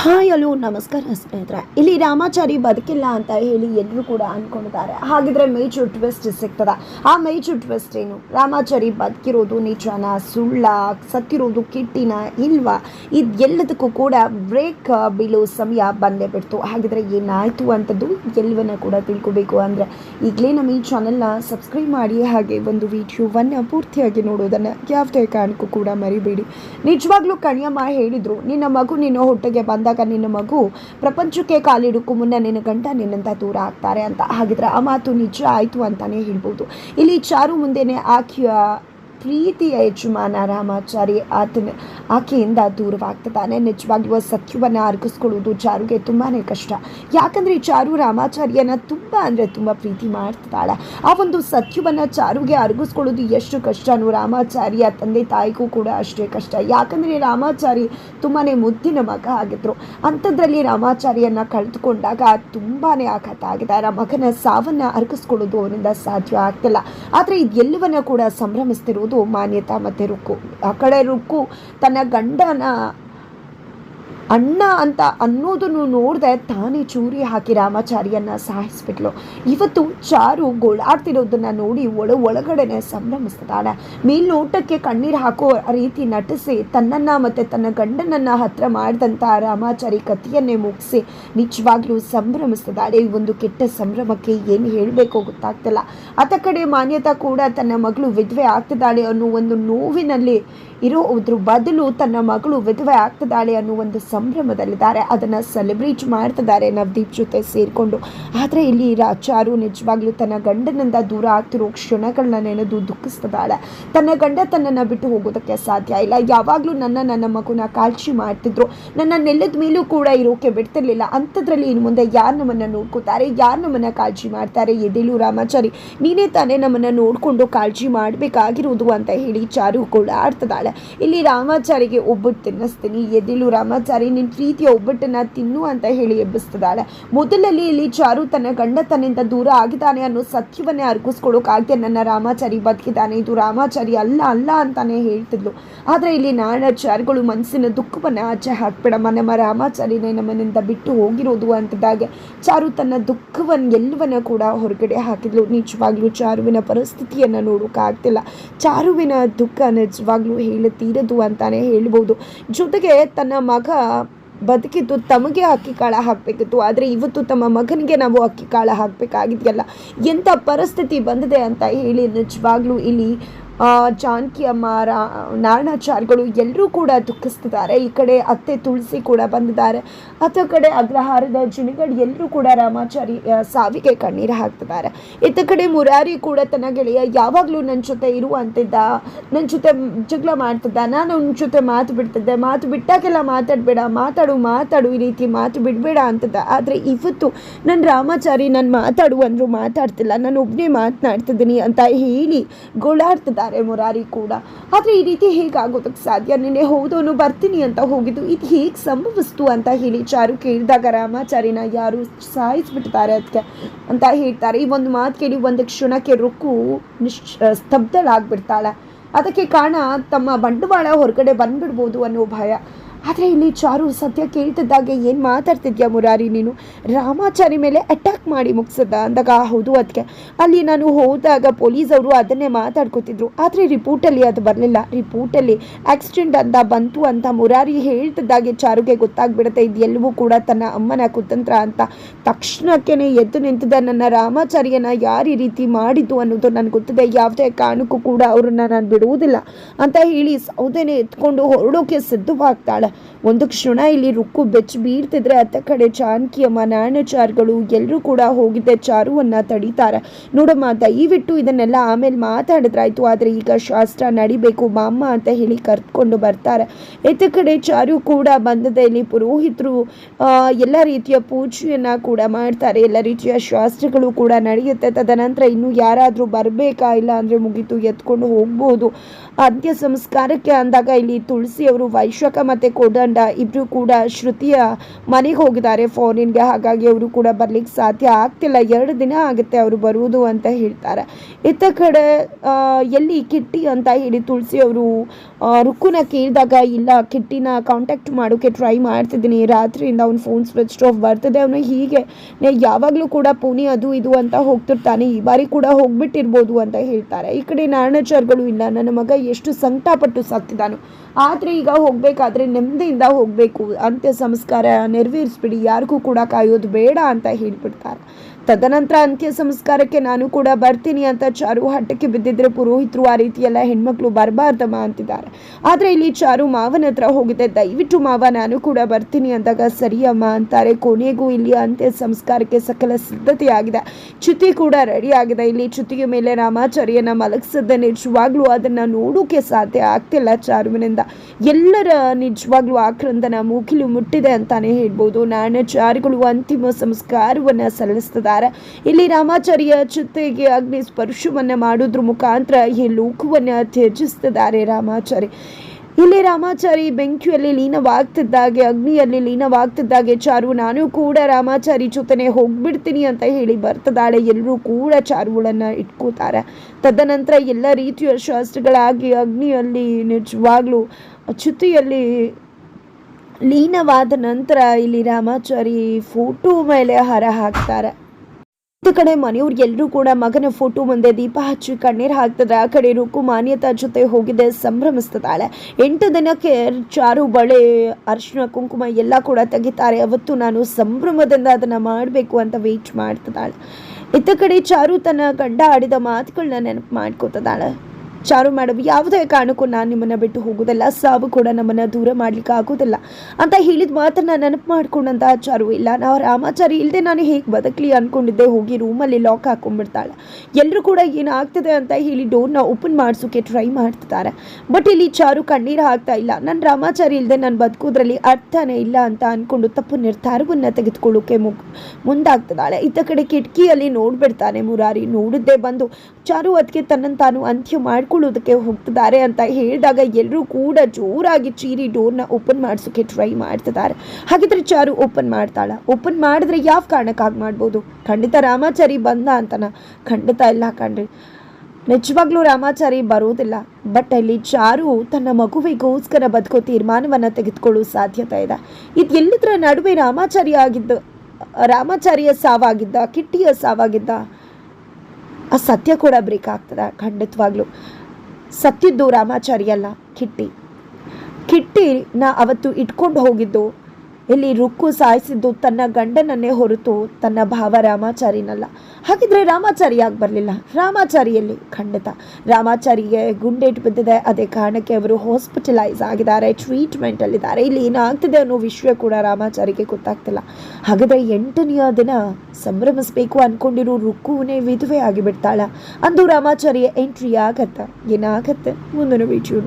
Hi hello ನಮಸ್ಕಾರ ಸ್ನೇಹಿತರೆ. ಇಲ್ಲಿ ರಾಮಾಚಾರಿ ಬದುಕಿಲ್ಲ ಅಂತ ಹೇಳಿ ಎಲ್ಲರೂ ಕೂಡ ಅಂದ್ಕೊಂಡಿದ್ದಾರೆ ಹಾಗಿದ್ರೆ ಮೇಜರ್ ಟ್ವಿಸ್ಟ್ ಸಿಗ್ತದ. ಆ ಮೇಜರ್ ಟ್ವಿಸ್ಟ್ ಏನು? ರಾಮಾಚಾರಿ ಬದುಕಿರೋದು ನಿಜಾನ, ಸುಳ್ಳ, ಸತ್ತಿರೋದು ಕಿಟ್ಟಿನ, ಇಲ್ವಾ? ಇದೆಲ್ಲದಕ್ಕೂ ಕೂಡ ಬ್ರೇಕ್ ಬೀಳೋ ಸಮಯ ಬಂದೇ ಬಿಡ್ತು. ಹಾಗಿದ್ರೆ ಏನಾಯ್ತು ಅಂತದ್ದು ಎಲ್ಲವನ್ನ ಕೂಡ ತಿಳ್ಕೊಬೇಕು. ಅಂದ್ರೆ ಈಗಲೇ ನಮ್ಮ ಈ ಚಾನಲ್ನ ಸಬ್ಸ್ಕ್ರೈಬ್ ಮಾಡಿ, ಹಾಗೆ ಒಂದು ವಿಡಿಯೋವನ್ನು ಪೂರ್ತಿಯಾಗಿ ನೋಡೋದನ್ನು ಯಾವುದೇ ಕಾರಣಕ್ಕೂ ಕೂಡ ಮರಿಬೇಡಿ. ನಿಜವಾಗ್ಲೂ ಕಣಿಯಮ್ಮ ಹೇಳಿದ್ರು, ನಿನ್ನ ಮಗು ನಿನ್ನ ಹೊಟ್ಟೆಗೆ ಬಂದಾಗ ನಿನ್ನ ಮಗು ಪ್ರಪಂಚಕ್ಕೆ ಕಾಲಿಡಕ್ಕೂ ಮುನ್ನ ನಿನ್ನ ಗಂಡ ನಿನ್ನಂತ ದೂರ ಆಗ್ತಾರೆ ಅಂತ. ಹಾಗಿದ್ರೆ ಆ ಮಾತು ನಿಜ ಆಯಿತು ಅಂತಲೇ ಹೇಳ್ಬೋದು. ಇಲ್ಲಿ ಚಾರು ಮುಂದೆನೆ ಆಕೆಯ ಪ್ರೀತಿಯ ಯಜಮಾನ ರಾಮಾಚಾರಿ ಆತನ ಆಕೆಯಿಂದ ದೂರವಾಗ್ತದಾನೆ ನಿಜವಾಗಿಯೂ ಸತ್ಯವನ್ನು ಅರ್ಗಿಸ್ಕೊಳ್ಳೋದು ಚಾರುಗೆ ತುಂಬಾ ಕಷ್ಟ. ಯಾಕಂದರೆ ಚಾರು ರಾಮಾಚಾರ್ಯನ ತುಂಬ ಅಂದರೆ ತುಂಬ ಪ್ರೀತಿ ಮಾಡ್ತಿದ್ದಾಳೆ. ಆ ಒಂದು ಸತ್ಯವನ್ನು ಚಾರುಗೆ ಅರ್ಗಿಸ್ಕೊಳ್ಳೋದು ಎಷ್ಟು ಕಷ್ಟನೋ ರಾಮಾಚಾರ್ಯ ತಂದೆ ತಾಯಿಗೂ ಕೂಡ ಅಷ್ಟೇ ಕಷ್ಟ. ಯಾಕಂದರೆ ರಾಮಾಚಾರಿ ತುಂಬಾ ಮುದ್ದಿನ ಮಗ ಆಗಿದ್ರು. ಅಂಥದ್ರಲ್ಲಿ ರಾಮಾಚಾರಿಯನ್ನು ಕಳೆದುಕೊಂಡಾಗ ತುಂಬಾ ಆಘಾತ ಆಗಿದೆ. ಆ ಮಗನ ಸಾವನ್ನು ಅರ್ಗಿಸ್ಕೊಳ್ಳೋದು ಅವನಿಂದ ಸಾಧ್ಯ ಆಗ್ತಿಲ್ಲ. ಆದರೆ ಇದೆಲ್ಲವನ್ನ ಕೂಡ ಸಂಭ್ರಮಿಸ್ತಿರುವುದು ಮಾನ್ಯತಾ ಮತ್ತು ರುಕ್ಕು ಆ ಕಡೆ ರುಕ್ಕು ತನ್ನ ಗಂಡನ ಅಣ್ಣ ಅಂತ ಅನ್ನೋದನ್ನು ನೋಡಿದೆ ತಾನೇ ಚೂರಿ ಹಾಕಿ ರಾಮಾಚಾರಿಯನ್ನ ಸಾಯಿಸ್ಬಿಟ್ಲು. ಇವತ್ತು ಚಾರು ಗೋಳಾಡ್ತಿರೋದನ್ನ ನೋಡಿ ಒಳ ಒಳಗಡೆನೆ ಸಂಭ್ರಮಿಸ್ತಾನೆ ಮೇಲ್ನೋಟಕ್ಕೆ ಕಣ್ಣೀರು ಹಾಕೋ ರೀತಿ ನಟಿಸಿ ತನ್ನನ್ನ ಮತ್ತೆ ತನ್ನ ಗಂಡನನ್ನ ಹತ್ರ ಮಾಡಿದಂಥ ರಾಮಾಚಾರಿ ಕಥೆಯನ್ನೇ ಮುಗಿಸಿ ನಿಜವಾಗ್ಲೂ ಸಂಭ್ರಮಿಸ್ತಿದ್ದಾಳೆ. ಈ ಒಂದು ಕೆಟ್ಟ ಸಂಭ್ರಮಕ್ಕೆ ಏನು ಹೇಳಬೇಕು ಗೊತ್ತಾಗ್ತಿಲ್ಲ. ಅತ ಕಡೆ ಮಾನ್ಯತಾ ಕೂಡ ತನ್ನ ಮಗಳು ವಿಧವೆ ಆಗ್ತಿದ್ದಾಳೆ ಅನ್ನೋ ಒಂದು ನೋವಿನಲ್ಲಿ ಇರೋದ್ರ ಬದಲು ತನ್ನ ಮಗಳು ವಿಧವೆ ಆಗ್ತದಾಳೆ ಅನ್ನೋ ಒಂದು ಸಂಭ್ರಮದಲ್ಲಿದ್ದಾರೆ. ಅದನ್ನು ಸೆಲೆಬ್ರೇಟ್ ಮಾಡ್ತಿದ್ದಾರೆ ನವದೀಪ್ ಜೊತೆ ಸೇರಿಕೊಂಡು. ಆದರೆ ಇಲ್ಲಿ ರಾಚಾರು ನಿಜವಾಗ್ಲೂ ತನ್ನ ಗಂಡನಿಂದ ದೂರ ಆಗ್ತಿರೋ ಕ್ಷಣಗಳನ್ನ ನೆನೆದು ದುಃಖಿಸ್ತದಾಳೆ ತನ್ನ ಗಂಡ ತನ್ನನ್ನು ಬಿಟ್ಟು ಹೋಗೋದಕ್ಕೆ ಸಾಧ್ಯ ಇಲ್ಲ. ಯಾವಾಗಲೂ ನನ್ನ ನನ್ನ ಮಗುನ ಕಾಳಜಿ ಮಾಡ್ತಿದ್ರು. ನನ್ನ ನೆಲದ ಮೇಲೂ ಕೂಡ ಇರೋಕೆ ಬಿಡ್ತಿರ್ಲಿಲ್ಲ. ಅಂಥದ್ರಲ್ಲಿ ಇನ್ನು ಮುಂದೆ ಯಾರು ನಮ್ಮನ್ನು ನೋಡ್ಕೋತಾರೆ? ಯಾರು ನಮ್ಮನ್ನು ಕಾಳಜಿ ಮಾಡ್ತಾರೆ? ಎದೆಲು ರಾಮಾಚಾರಿ, ನೀನೇ ತಾನೇ ನಮ್ಮನ್ನು ನೋಡಿಕೊಂಡು ಕಾಳಜಿ ಮಾಡಬೇಕಾಗಿರುವುದು ಅಂತ ಹೇಳಿ ಚಾರು ಕೂಡ ಆಡ್ತಿದ್ದಾಳೆ. ಇಲ್ಲಿ ರಾಮಾಚಾರಿಗೆ ಒಬ್ಬಟ್ಟು ತಿನ್ನಿಸ್ತೀನಿ. ಎದಿಲು ರಾಮಾಚಾರಿ ನಿನ್ನ ಪ್ರೀತಿಯ ಒಬ್ಬಟ್ಟನ್ನು ತಿನ್ನು ಅಂತ ಹೇಳಿ ಎಬ್ಬಿಸ್ತಿದ್ದಾಳೆ. ಮೊದಲಲ್ಲಿ ಇಲ್ಲಿ ಚಾರು ತನ್ನ ಗಂಡ ತನ್ನಿಂದ ದೂರ ಆಗಿದ್ದಾನೆ ಅನ್ನೋ ಸತ್ಯವನ್ನೇ ಅರ್ಗಿಸ್ಕೊಳ್ಳೋಕ್ಕಾಗದೆ ನನ್ನ ರಾಮಾಚಾರಿ ಬದುಕಿದ್ದಾನೆ. ಇದು ರಾಮಾಚಾರಿ ಅಲ್ಲ ಅಲ್ಲ ಅಂತಾನೆ ಹೇಳ್ತಿದ್ಲು. ಆದರೆ ಇಲ್ಲಿ ನಾಣಾಚಾರಿಗಳು ಮನಸ್ಸಿನ ದುಃಖವನ್ನು ಆಚೆ ಹಾಕ್ಬಿಡಮ್ಮ. ನಮ್ಮ ರಾಮಾಚಾರಿನೇ ನಮ್ಮನಿಂದ ಬಿಟ್ಟು ಹೋಗಿರೋದು ಅಂತಿದ್ದಾಗೆ ಚಾರು ತನ್ನ ದುಃಖವನ್ನು ಎಲ್ಲವನ್ನ ಕೂಡ ಹೊರಗಡೆ ಹಾಕಿದ್ಲು. ನಿಜವಾಗ್ಲೂ ಚಾರುವಿನ ಪರಿಸ್ಥಿತಿಯನ್ನು ನೋಡೋಕ್ಕಾಗ್ತಿಲ್ಲ ಚಾರುವಿನ ದುಃಖ ನಿಜವಾಗ್ಲೂ ಹೇಳಿ ತೀರದು ಅಂತಾನೆ ಹೇಳ್ಬೋದು. ಜೊತೆಗೆ ತನ್ನ ಮಗ ಬದುಕಿದ್ದು ತಮಗೆ ಅಕ್ಕಿ ಕಾಳ ಹಾಕಬೇಕಿತ್ತು. ಆದರೆ ಇವತ್ತು ತಮ್ಮ ಮಗನಿಗೆ ನಾವು ಅಕ್ಕಿ ಕಾಳ ಹಾಕಬೇಕಾಗಿದೆಯಲ್ಲ? ಎಂಥ ಪರಿಸ್ಥಿತಿ ಬಂದಿದೆ ಅಂತ ಹೇಳಿ ನಿಜವಾಗ್ಲೂ ಇಲ್ಲಿ ಜಾನಕಿ ಅಮ್ಮ, ರಾ, ನಾರಾಯಣಾಚಾರ್ಯಗಳು ಎಲ್ಲರೂ ಕೂಡ ದುಃಖಿಸ್ತಿದ್ದಾರೆ. ಈ ಕಡೆ ಅತ್ತೆ ತುಳಸಿ ಕೂಡ ಬಂದಿದ್ದಾರೆ. ಅತ್ತ ಕಡೆ ಅಗ್ರಹಾರದ ಜಿನಿಗಳು ಎಲ್ಲರೂ ಕೂಡ ರಾಮಾಚಾರಿ ಸಾವಿಗೆ ಕಣ್ಣೀರು ಹಾಕ್ತಿದ್ದಾರೆ. ಇತ್ತ ಕಡೆ ಮುರಾರಿ ಕೂಡ ತನ್ನ ಗೆಳೆಯ ಯಾವಾಗಲೂ ನನ್ನ ಜೊತೆ ಇರುವಂತಿದ್ದ ನನ್ನ ಜೊತೆ ಜಗಳ ಮಾಡ್ತಿದ್ದ, ನಾನು ಅವನ ಜೊತೆ ಮಾತು ಬಿಡ್ತಿದ್ದೆ, ಮಾತು ಬಿಟ್ಟಾಗೆಲ್ಲ ಮಾತಾಡಬೇಡ, ಮಾತಾಡು ಮಾತಾಡು, ಈ ರೀತಿ ಮಾತು ಬಿಡಬೇಡ ಅಂತಿದ್ದ. ಆದರೆ ಇವತ್ತು ನನ್ನ ರಾಮಾಚಾರಿ ನಾನು ಮಾತಾಡು ಅಂದರು ಮಾತಾಡ್ತಿಲ್ಲ, ನಾನು ಒಬ್ಬನೇ ಮಾತನಾಡ್ತಿದ್ದೀನಿ ಅಂತ ಹೇಳಿ ಗೋಳಾಡ್ತಿದ್ದಾರೆ ಮುರಾರಿ ಕೂಡ. ಆದರೆ ಈ ರೀತಿ ಹೇಗಾಗೋದಕ್ಕೆ ಸಾಧ್ಯ? ನಿನ್ನೆ ಹೌದವನು ಬರ್ತೀನಿ ಅಂತ ಹೋಗಿದ್ದು, ಇದು ಹೇಗೆ ಸಂಭವಿಸ್ತು ಅಂತ ಹೇಳಿ ಚಾರು ಕೇಳಿದಾಗ ರಾಮಾಚಾರಿನ ಯಾರು ಸಾಯಿಸ್ಬಿಡ್ತಾರೆ ಅದಕ್ಕೆ ಅಂತ ಹೇಳ್ತಾರೆ. ಈ ಒಂದು ಮಾತು ಕೇಳಿ ಒಂದು ಕ್ಷಣಕ್ಕೆ ರುಕ್ಕು ನಿಶ್, ಸ್ತಬ್ಧಳಾಗ್ಬಿಡ್ತಾಳೆ. ಅದಕ್ಕೆ ಕಾರಣ ತಮ್ಮ ಬಂಡವಾಳ ಹೊರಗಡೆ ಬಂದ್ಬಿಡ್ಬೋದು ಅನ್ನೋ ಭಯ. ಆದರೆ ಇಲ್ಲಿ ಚಾರು ಸದ್ಯ ಕೇಳ್ತಿದ್ದಾಗೆ ಏನು ಮಾತಾಡ್ತಿದ್ಯಾ ಮುರಾರಿ ನೀನು? ರಾಮಾಚಾರಿ ಮೇಲೆ ಅಟ್ಯಾಕ್ ಮಾಡಿ ಮುಗಿಸದ? ಅಂದಾಗ ಹೌದು ಅದಕ್ಕೆ ಅಲ್ಲಿ ನಾನು ಹೋದಾಗ ಪೊಲೀಸ್ ಅವರು ಅದನ್ನೇ ಮಾತಾಡ್ಕೋತಿದ್ರು. ಆದರೆ ರಿಪೋರ್ಟಲ್ಲಿ ಅದು ಬರಲಿಲ್ಲ. ರಿಪೋರ್ಟಲ್ಲಿ ಆಕ್ಸಿಡೆಂಟ್ ಅಂತ ಬಂತು ಅಂತ ಮುರಾರಿ ಹೇಳ್ತಿದ್ದಾಗೆ ಚಾರುಗೆ ಗೊತ್ತಾಗ್ಬಿಡುತ್ತೆ. ಇದು ಎಲ್ಲವೂ ಕೂಡ ತನ್ನ ಅಮ್ಮನ ಕುತಂತ್ರ ಅಂತ. ತಕ್ಷಣಕ್ಕೆ ಎದ್ದು ನಿಂತಿದ್ದ ನನ್ನ ರಾಮಾಚಾರ್ಯನ ಯಾರು ಈ ರೀತಿ ಮಾಡಿದ್ದು ಅನ್ನೋದು ನನಗೆ ಗೊತ್ತಿದೆ. ಯಾವುದೇ ಕಾರಣಕ್ಕೂ ಕೂಡ ಅವರನ್ನು ನಾನು ಬಿಡುವುದಿಲ್ಲ ಅಂತ ಹೇಳಿ ಸೌದೆನೆ ಎತ್ಕೊಂಡು ಹೊರಡೋಕೆ ಸಿದ್ಧವಾಗ್ತಾಳೆ. ಒಂದು ಕ್ಷಣ ಇಲ್ಲಿ ರುಕ್ಕು ಬೆಚ್ಚಿ ಬೀಳ್ತಿದ್ರೆ ಅತ್ತ ಕಡೆ ಜಾನಕಿ ಅಮ್ಮ ನಾಣಚಾರ್ಗಳು ಎಲ್ಲರೂ ಕೂಡ ಹೋಗಿದ್ದೆ ಚಾರುವನ್ನ ತಡೀತಾರೆ. ನೋಡಮ್ಮ, ದಯವಿಟ್ಟು ಇದನ್ನೆಲ್ಲ ಆಮೇಲೆ ಮಾತಾಡಿದ್ರಾಯ್ತು. ಆದ್ರೆ ಈಗ ಶಾಸ್ತ್ರ ನಡಿಬೇಕು ಬಾಮ್ಮ ಅಂತ ಹೇಳಿ ಕರ್ಕೊಂಡು ಬರ್ತಾರೆ. ಇತ್ತ ಕಡೆ ಚಾರು ಕೂಡ ಬಂದದೆ, ಇಲ್ಲಿ ಪುರೋಹಿತರು ಎಲ್ಲ ರೀತಿಯ ಪೂಜೆಯನ್ನ ಕೂಡ ಮಾಡ್ತಾರೆ. ಎಲ್ಲ ರೀತಿಯ ಶಾಸ್ತ್ರಗಳು ಕೂಡ ನಡೆಯುತ್ತೆ. ತದನಂತರ ಇನ್ನು ಯಾರಾದರೂ ಬರಬೇಕಾ? ಇಲ್ಲ ಅಂದ್ರೆ ಮುಗಿತು, ಎತ್ಕೊಂಡು ಹೋಗ್ಬಹುದು ಅಂತ್ಯ ಸಂಸ್ಕಾರಕ್ಕೆ ಅಂದಾಗ ಇಲ್ಲಿ ತುಳಸಿ ಅವರು ವೈಶಾಖ ಮತ್ತು ಕೋದಂಡ. ಇಬ್ಬರು ಕೂಡ ಶ್ರುತಿಯ ಮನೆಗೆ ಹೋಗಿದ್ದಾರೆ. ಫಾರಿನ್ಗೆ ಹಾಗಾಗಿ ಅವರು ಕೂಡ ಬರ್ಲಿಕ್ಕೆ ಸಾಧ್ಯ ಆಗ್ತಿಲ್ಲ. ಎರಡು ದಿನ ಆಗುತ್ತೆ ಅವರು ಬರುವುದು ಅಂತ ಹೇಳ್ತಾರೆ. ಇತ್ತ ಕಡೆ ಎಲ್ಲಿ ಕಿಟ್ಟಿ ಅಂತ ಹೇಳಿ ತುಳಸಿ ಅವರು ರುಕ್ಕುನ ಕೇಳಿದಾಗ, ಇಲ್ಲ, ಕಿಟ್ಟಿನ ಕಾಂಟ್ಯಾಕ್ಟ್ ಮಾಡೋಕ್ಕೆ ಟ್ರೈ ಮಾಡ್ತಿದ್ದೀನಿ. ರಾತ್ರಿಯಿಂದ ಅವ್ನು ಫೋನ್ ಸ್ವಿಚ್ ಆಫ್ ಬರ್ತದೆ. ಅವನು ಹೀಗೆ ಯಾವಾಗಲೂ ಕೂಡ ಪುಣೆ ಅದು ಇದು ಅಂತ ಹೋಗ್ತಿರ್ತಾನೆ. ಈ ಬಾರಿ ಕೂಡ ಹೋಗ್ಬಿಟ್ಟಿರ್ಬೋದು ಅಂತ ಹೇಳ್ತಾರೆ. ಈ ಕಡೆ ನಾರಣಾಚಾರ್ಗಳು ಇಲ್ಲ. ನನ್ನ ಮಗ ಎಷ್ಟು ಸಂಕಟಪಟ್ಟು ಸತ್ತಿದ್ದಾನು. ಆದರೆ ಈಗ ಹೋಗಬೇಕಾದ್ರೆ ನೆಮ್ಮದಿಯಿಂದ ಹೋಗಬೇಕು. ಅಂತ್ಯ ಸಂಸ್ಕಾರ ನೆರವೇರಿಸ್ಬಿಡಿ. ಯಾರಿಗೂ ಕೂಡ ಕಾಯೋದು ಬೇಡ ಅಂತ ಹೇಳ್ಬಿಡ್ತಾರೆ. ತದನಂತರ ಅಂತ್ಯ ಸಂಸ್ಕಾರಕ್ಕೆ ನಾನು ಕೂಡ ಬರ್ತೀನಿ ಅಂತ ಚಾರು ಹಟ್ಟಕ್ಕೆ ಬಿದ್ದಿದ್ರೆ ಪುರೋಹಿತರು ಆ ರೀತಿಯೆಲ್ಲ ಹೆಣ್ಮಕ್ಳು ಬರಬಾರ್ದಮ್ಮ ಅಂತಿದ್ದಾರೆ. ಆದರೆ ಇಲ್ಲಿ ಚಾರು ಮಾವನ ಹತ್ರ ಹೋಗಿದೆ. ದಯವಿಟ್ಟು ಮಾವ, ನಾನು ಕೂಡ ಬರ್ತೀನಿ ಅಂದಾಗ ಸರಿಯಮ್ಮ ಅಂತಾರೆ. ಕೊನೆಗೂ ಇಲ್ಲಿ ಅಂತ್ಯ ಸಂಸ್ಕಾರಕ್ಕೆ ಸಕಲ ಸಿದ್ಧತೆ ಆಗಿದೆ ಚ್ಯುತಿ ಕೂಡ ರೆಡಿ ಆಗಿದೆ. ಇಲ್ಲಿ ಚ್ಯುತಿಯ ಮೇಲೆ ರಾಮಾಚಾರ್ಯನ ಮಲಗಿಸದ ನಿಜವಾಗ್ಲೂ ಅದನ್ನ ನೋಡೋಕೆ ಸಾಧ್ಯ ಆಗ್ತಿಲ್ಲ ಚಾರುವಿನಿಂದ. ಎಲ್ಲರ ನಿಜವಾಗ್ಲೂ ಆಕ್ರಂದನ ಮುಗಿಲು ಮುಟ್ಟಿದೆ ಅಂತಾನೆ ಹೇಳ್ಬೋದು. ನಾಣಚಾರಿಗಳು ಅಂತಿಮ ಸಂಸ್ಕಾರವನ್ನ ಸಲ್ಲಿಸ್ತಿದ್ದಾರೆ ಇಲ್ಲಿ ರಾಮಾಚಾರ್ಯ ಚಿತ್ತೆಗೆ ಅಗ್ನಿ ಸ್ಪರ್ಶವನ್ನು ಮಾಡೋದ್ರ ಮುಖಾಂತರ ಈ ಲೋಕವನ್ನು ತ್ಯಜಿಸ್ತಿದ್ದಾರೆ ರಾಮಾಚಾರಿ. ಇಲ್ಲಿ ರಾಮಾಚಾರಿ ಬೆಂಕಿಯಲ್ಲಿ ಲೀನವಾಗ್ತಿದ್ದಾಗೆ, ಅಗ್ನಿಯಲ್ಲಿ ಲೀನವಾಗ್ತಿದ್ದಾಗೆ ಚಾರು, ನಾನು ಕೂಡ ರಾಮಾಚಾರಿ ಜೊತೆನೆ ಹೋಗ್ಬಿಡ್ತೀನಿ ಅಂತ ಹೇಳಿ ಬರ್ತದಾಳೆ ಎಲ್ಲರೂ ಕೂಡ ಚಾರುಗಳನ್ನು ಇಟ್ಕೋತಾರೆ. ತದನಂತರ ಎಲ್ಲ ರೀತಿಯ ಶಾಸ್ತ್ರಗಳಾಗಿ ಅಗ್ನಿಯಲ್ಲಿ ನಿಜವಾಗ್ಲೂ ಚ್ಯುತಿಯಲ್ಲಿ ಲೀನವಾದ ನಂತರ ಇಲ್ಲಿ ರಾಮಾಚಾರಿ ಫೋಟೋ ಮೇಲೆ ಹರ ಹಾಕ್ತಾರೆ. ಒಂದು ಕಡೆ ಮನೆಯವ್ರು ಎಲ್ಲರೂ ಕೂಡ ಮಗನ ಫೋಟೋ ಮುಂದೆ ದೀಪ ಹಚ್ಚಿ ಕಣ್ಣೀರು ಹಾಕ್ತದೆ ಆ ಕಡೆ ರುಕು ಮಾನ್ಯತಾ ಜೊತೆ ಹೋಗಿದೆ, ಸಂಭ್ರಮಿಸ್ತಿದ್ದಾಳೆ. ಎಂಟು ದಿನಕ್ಕೆ ಚಾರು, ಬಳೆ ಅರಿಶಿನ ಕುಂಕುಮ ಎಲ್ಲ ಕೂಡ ತೆಗಿತಾರೆ. ಅವತ್ತು ನಾನು ಸಂಭ್ರಮದಿಂದ ಅದನ್ನ ಮಾಡಬೇಕು ಅಂತ ವೇಟ್ ಮಾಡ್ತಿದ್ದಾಳೆ. ಇತ್ತ ಕಡೆ ಚಾರು ತನ್ನ ಗಂಡ ಆಡಿದ ಮಾತುಗಳನ್ನ ನೆನಪು ಮಾಡ್ಕೋತಿದ್ದಾಳೆ. ಚಾರು ಮೇಡಮ್ ಯಾವುದೇ ಕಾರಣಕ್ಕೂ ನಾನು ನಿಮ್ಮನ್ನ ಬಿಟ್ಟು ಹೋಗೋದಿಲ್ಲ ಸಾವು ಕೂಡ ನಮ್ಮನ್ನ ದೂರ ಮಾಡ್ಲಿಕ್ಕೆ ಆಗೋದಿಲ್ಲ ಅಂತ ಹೇಳಿದ ಮಾತನ್ನು ನೆನಪು ಮಾಡ್ಕೊಂಡಂತ ಚಾರು ಇಲ್ಲ. ನಾವು ರಾಮಾಚಾರಿ ಇಲ್ಲದೆ ನಾನು ಹೇಗೆ ಬದುಕಲಿ ಅನ್ಕೊಂಡಿದ್ದೆ ಹೋಗಿ ರೂಮಲ್ಲಿ ಲಾಕ್ ಹಾಕೊಂಡ್ಬಿಡ್ತಾಳೆ. ಎಲ್ಲರೂ ಕೂಡ ಏನಾಗ್ತದೆ ಅಂತ ಹೇಳಿ ಡೋರ್ನ ಓಪನ್ ಮಾಡಿಸೋಕೆ ಟ್ರೈ ಮಾಡ್ತಿದ್ದಾರೆ. ಬಟ್ ಇಲ್ಲಿ ಚಾರು ಕಣ್ಣೀರು ಹಾಕ್ತಾ ಇಲ್ಲ. ನನ್ನ ರಾಮಾಚಾರಿ ಇಲ್ಲದೆ ನಾನು ಬದುಕೋದ್ರಲ್ಲಿ ಅರ್ಥನೇ ಇಲ್ಲ ಅಂತ ಅನ್ಕೊಂಡು ತಪ್ಪು ನಿರ್ಧಾರವನ್ನ ತೆಗೆದುಕೊಳ್ಳೋಕೆ ಮುಂದಾಗ್ತದಾಳೆ ಇತ್ತ ಕಡೆ ಕಿಟಕಿಯಲ್ಲಿ ನೋಡ್ಬಿಡ್ತಾನೆ ಮುರಾರಿ. ನೋಡಿದ್ದೇ ಬಂದು ಚಾರು ಅದಕ್ಕೆ ತನ್ನನ್ನು ತಾನು ಅಂತ್ಯ ಮಾಡ್ಕೊಳ್ಳೋದಕ್ಕೆ ಹೋಗ್ತಿದ್ದಾರೆ ಅಂತ ಹೇಳಿದಾಗ ಎಲ್ಲರೂ ಕೂಡ ಜೋರಾಗಿ ಚೀರಿ ಡೋರ್ನ ಓಪನ್ ಮಾಡಿಸೋಕೆ ಟ್ರೈ ಮಾಡ್ತಿದ್ದಾರೆ. ಹಾಗಿದ್ರೆ ಚಾರು ಓಪನ್ ಮಾಡ್ತಾಳ. ಓಪನ್ ಮಾಡಿದ್ರೆ ಯಾವ ಕಾರಣಕ್ಕಾಗಿ ಮಾಡ್ಬೋದು? ಖಂಡಿತ ರಾಮಾಚಾರಿ ಬಂದ ಅಂತನ. ಖಂಡಿತ ಇಲ್ಲ ಕಣ್ರಿ. ನಿಜವಾಗ್ಲೂ ರಾಮಾಚಾರಿ ಬರೋದಿಲ್ಲ. ಬಟ್ ಅಲ್ಲಿ ಚಾರು ತನ್ನ ಮಗುವಿಗೋಸ್ಕರ ಬದುಕೋ ತೀರ್ಮಾನವನ್ನು ತೆಗೆದುಕೊಳ್ಳೋ ಸಾಧ್ಯತೆ ಇದೆ. ಇದು ಎಲ್ಲದರ ನಡುವೆ ರಾಮಾಚಾರಿ ಆಗಿದ್ದು, ರಾಮಾಚಾರಿಯ ಸಾವಾಗಿದ್ದ, ಕಿಟ್ಟಿಯ ಸಾವಾಗಿದ್ದ ಆ ಸತ್ಯ ಕೂಡ ಬ್ರೇಕ್ ಆಗ್ತದೆ ಖಂಡಿತವಾಗ್ಲೂ. ಸತ್ಯದ್ದು ರಾಮಾಚಾರಿ ಅಲ್ಲ ಕಿಟ್ಟಿ. ಕಿಟ್ಟಿನ ಅವತ್ತು ಇಟ್ಕೊಂಡು ಹೋಗಿದ್ದು ಇಲ್ಲಿ ರುಕ್ಕು ಸಾಯಿಸಿದ್ದು ತನ್ನ ಗಂಡನನ್ನೇ ಹೊರತು ತನ್ನ ಭಾವ ರಾಮಾಚಾರಿನಲ್ಲ. ಹಾಗಿದ್ರೆ ರಾಮಾಚಾರಿ ಯಾಕೆ ಬರಲಿಲ್ಲ? ರಾಮಾಚಾರಿಯಲ್ಲಿ ಖಂಡಿತ. ರಾಮಾಚಾರಿಗೆ ಗುಂಡೇಟು ಬಿದ್ದಿದೆ. ಅದೇ ಕಾರಣಕ್ಕೆ ಅವರು ಹಾಸ್ಪಿಟಲೈಸ್ ಆಗಿದ್ದಾರೆ ಟ್ರೀಟ್ಮೆಂಟಲ್ಲಿದ್ದಾರೆ ಇಲ್ಲಿ ಏನಾಗ್ತಿದೆ ಅನ್ನೋ ವಿಷಯ ಕೂಡ ರಾಮಾಚಾರಿಗೆ ಗೊತ್ತಾಗ್ತಿಲ್ಲ. ಹಾಗಾದ್ರೆ ಎಂಟನೆಯ ದಿನ ಸಂಭ್ರಮಿಸ್ಬೇಕು ಅನ್ಕೊಂಡಿರೋ ರುಕ್ಕುವನೇ ವಿಧವೆ ಆಗಿಬಿಡ್ತಾಳ. ಅಂದು ರಾಮಾಚಾರಿಯ ಎಂಟ್ರಿ ಆಗತ್ತ. ಏನಾಗತ್ತೆ? ಮುಂದಿನ ವಿಡಿಯೋ